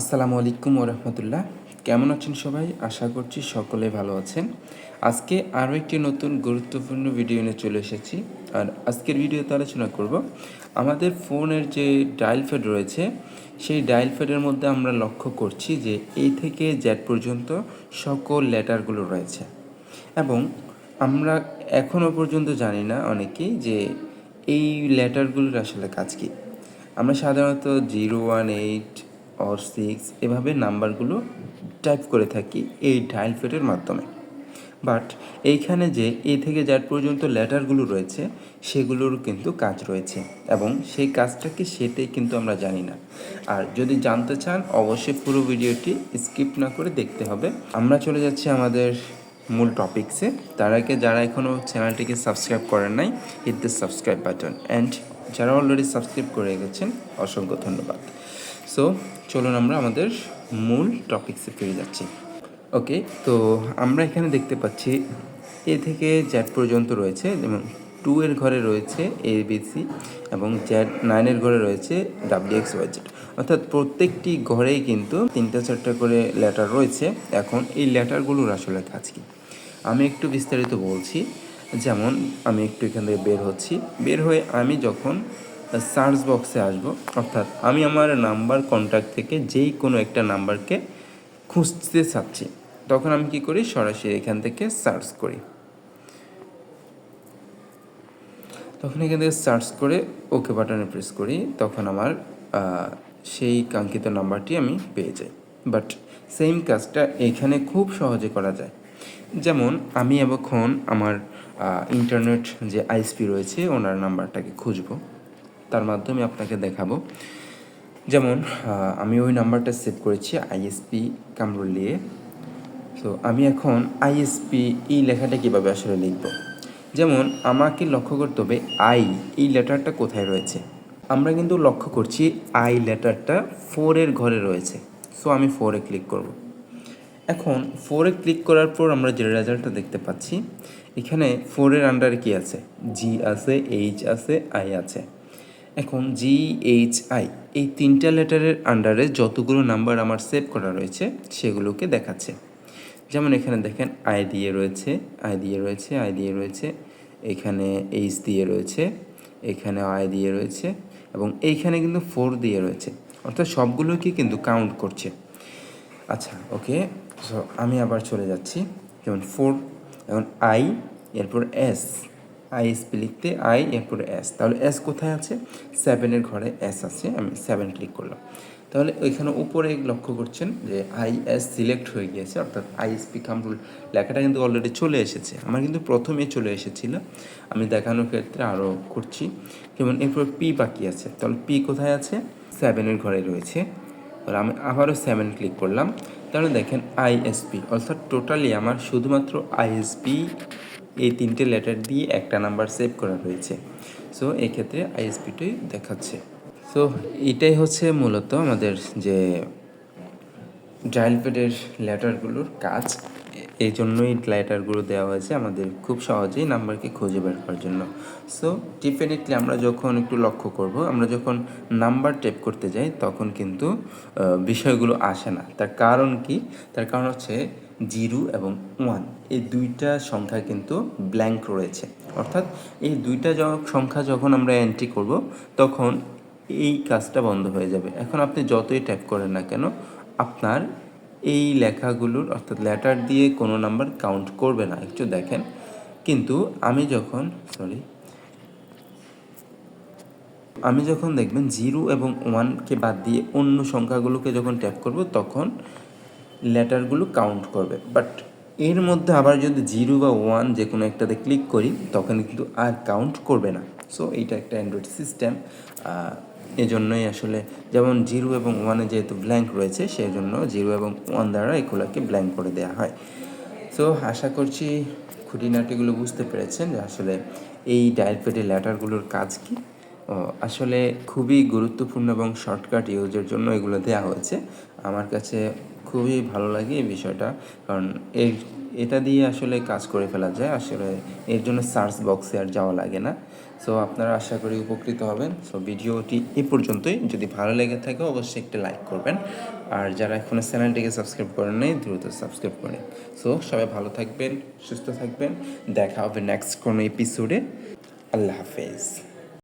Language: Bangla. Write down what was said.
আসসালামু আলাইকুম ওরহমতুল্লাহ কেমন আছেন সবাই? আশা করছি সকলে ভালো আছেন। আজকে আরও একটি নতুন গুরুত্বপূর্ণ ভিডিও নিয়ে চলে এসেছি। আর আজকের ভিডিওতে আলোচনা করব আমাদের ফোনের যে ডায়াল ফেড রয়েছে, সেই ডায়াল ফেডের মধ্যে আমরা লক্ষ্য করছি যে এই থেকে জ্যাট পর্যন্ত সকল লেটারগুলো রয়েছে। এবং আমরা এখনও পর্যন্ত জানি না অনেকেই যে এই লেটারগুলোর আসলে কাজ কী। আমরা সাধারণত zero one eight or six এভাবে নাম্বারগুলো টাইপ করে থাকি এই ডায়াল ফেটের মাধ্যমে। বাট এইখানে যে এ থেকে যার পর্যন্ত লেটারগুলো রয়েছে সেগুলোর কিন্তু কাজ রয়েছে এবং সেই কাজটা কি সেটাই কিন্তু আমরা জানি না। আর যদি জানতে চান, অবশ্যই পুরো ভিডিওটি স্কিপ না করে দেখতে হবে। আমরা চলে যাচ্ছি আমাদের মূল টপিকসে তার আগে যারা এখনও চ্যানেলটিকে সাবস্ক্রাইব করেন নাই hit the subscribe button and যারা অলরেডি সাবস্ক্রাইব করে গেছেন অসংখ্য ধন্যবাদ। সো চলুন আমরা আমাদের মূল টপিকসে ফিরে যাচ্ছি। ওকে তো আমরা এখানে দেখতে পাচ্ছি এ থেকে জ্যাট পর্যন্ত রয়েছে, যেমন টু এর ঘরে রয়েছে এ বিসি এবং জ্যাট নাইনের ঘরে রয়েছে ডাব্লিউ এক্স ওয়াই জেড অর্থাৎ প্রত্যেকটি ঘরেই কিন্তু তিনটা চারটা করে লেটার রয়েছে। এখন এই লেটারগুলোর আসলে কাজ কী? আমি একটু বিস্তারিত বলছি। যেমন, আমি একটু এখান থেকে বের হচ্ছি। বের হয়ে আমি যখন সার্চ বক্সে আসব, অর্থাৎ আমি আমার নাম্বার কন্ট্যাক্ট থেকে যেই কোনো একটা নাম্বারকে খুঁজতে চাচ্ছি, তখন আমি কি করি? সরাসরি এখান থেকে সার্চ করি। তখন এখান থেকে সার্চ করে ওকে বাটনে প্রেস করি, তখন আমার সেই কাঙ্ক্ষিত নাম্বারটি আমি পেয়ে যাই। বাট সেম কাজটা এখানে খুব সহজে করা যায়। যেমন, আমি এখন আমার ইন্টারনেট যে আইএসপি রয়েছে, ওনার নাম্বারটাকে খুঁজবো। তার মাধ্যমে আপনাকে দেখাবো। যেমন আমি ওই নাম্বারটা সেভ করেছি আইএসপি কামরুলিয়ে তো আমি এখন আইএসপি এই লেখাটা কীভাবে আসলে লিখব? যেমন, আমাকে লক্ষ্য করতে হবে আই এই লেটারটা কোথায় রয়েছে? আমরা কিন্তু লক্ষ্য করছি আই লেটারটা ফোরের ঘরে রয়েছে। সো আমি ফোরে ক্লিক করব। এখন ফোরে ক্লিক করার পর আমরা যে রেজাল্টটা দেখতে পাচ্ছি এখানে ফোরের আন্ডারে কি আছে? জি আছে এইচ আছে আই আছে। এখন জি এইচ আই এই তিনটা লেটারের আন্ডারে যতগুলো নাম্বার আমার সেভ করা রয়েছে, সেগুলোকে দেখাচ্ছে। যেমন এখানে দেখেন আই দিয়ে রয়েছে আই দিয়ে রয়েছে আই দিয়ে রয়েছে, এখানে এইচ দিয়ে রয়েছে, এখানে আই দিয়ে রয়েছে, এবং এইখানে কিন্তু ফোর দিয়ে রয়েছে। অর্থাৎ সবগুলোকে কিন্তু কাউন্ট করছে। আচ্ছা ওকে আমি আবার চলে যাচ্ছি। যেমন ফোর এখন আই এরপর এস আই এস পি লিখতে আই এরপর এস তাহলে এস কোথায় আছে? সেভেনের ঘরে এস আছে, আমি সেভেন ক্লিক করলাম। তাহলে ওইখানে উপরে লক্ষ্য করছেন যে আই এস সিলেক্ট হয়ে গিয়েছে, অর্থাৎ আইএসপি কামরুল লেখাটা কিন্তু অলরেডি চলে এসেছে। আমার কিন্তু প্রথমে চলে এসেছিল। আমি দেখানোর ক্ষেত্রে আরও করছি। যেমন এরপর পি বাকি আছে। তাহলে পি কোথায় আছে? সেভেনের ঘরে রয়েছে। তাহলে আমি আবারও সেভেন ক্লিক করলাম। তাহলে দেখেন আইএসপি অর্থাৎ টোটালি আমার শুধুমাত্র আইএসপি এই তিনটে লেটার দিয়ে একটা নাম্বার সেভ করা রয়েছে সো এক্ষেত্রে ক্ষেত্রে আইএসপিটাই দেখাচ্ছে। সো এটাই হচ্ছে মূলত আমাদের যে ডায়াল প্যাডের লেটারগুলোর কাজ এই জন্যই লেটারগুলো দেওয়া হয়েছে আমাদের খুব সহজেই নাম্বারকে খুঁজে বের করার জন্য। সো ডেফিনেটলি আমরা যখন একটু লক্ষ্য করব, আমরা যখন নাম্বার টেপ করতে যাই, তখন কিন্তু বিষয়গুলো আসে না। তার কারণ কি? তার কারণ হচ্ছে জিরো এবং ওয়ান। এই দুইটা সংখ্যা কিন্তু ব্ল্যাঙ্ক রয়েছে। অর্থাৎ এই দুইটা সংখ্যা যখন আমরা এন্ট্রি করব, তখন এই কাজটা বন্ধ হয়ে যাবে। এখন আপনি যতই টাইপ করেন না কেন আপনার এই লেখাগুলোর, অর্থাৎ লেটার দিয়ে কোনো নাম্বার কাউন্ট করবে না। একটু দেখেন। কিন্তু আমি যখন সরি আমি যখন দেখবেন জিরো এবং ওয়ানকে বাদ দিয়ে অন্য সংখ্যাগুলোকে যখন ট্যাপ করব, তখন লেটারগুলো কাউন্ট করবে। বাট এর মধ্যে আবার যদি জিরো বা ওয়ান যে কোনো একটাতে ক্লিক করি, তখন কিন্তু আর কাউন্ট করবে না। সো এইটা একটা অ্যান্ড্রয়েড সিস্টেম এজন্যই আসলে যেমন জিরো এবং ওয়ানে যেহেতু ব্ল্যাঙ্ক রয়েছে সেই জন্য জিরো এবং ওয়ান দ্বারা এগুলোকে ব্ল্যাঙ্ক করে দেওয়া হয়। সো আশা করছি খুঁটিনাটিগুলো বুঝতে পেরেছেন যে আসলে এই ডায়াল প্যাডের লেটারগুলোর কাজ কী। ও, আসলে খুবই গুরুত্বপূর্ণ এবং শর্টকাট ইউজের জন্য এগুলো দেওয়া হয়েছে। আমার কাছে খুবই ভালো লাগে এই বিষয়টা, কারণ এর এটা দিয়ে আসলে কাজ করে ফেলা যায়। আসলে এর জন্য সার্চ বক্সে আর যাওয়া লাগে না। সো আপনারা আশা করি উপকৃত হবেন। সো ভিডিওটি এ পর্যন্তই। যদি ভালো লেগে থাকে, অবশ্যই একটি লাইক করবেন। আর যারা এখনও চ্যানেলটিকে সাবস্ক্রাইব করেন নাই, দ্রুত সাবস্ক্রাইব করে সো সবাই ভালো থাকবেন, সুস্থ থাকবেন। দেখা হবে নেক্সট কোনো এপিসোডে আল্লাহ হাফেজ।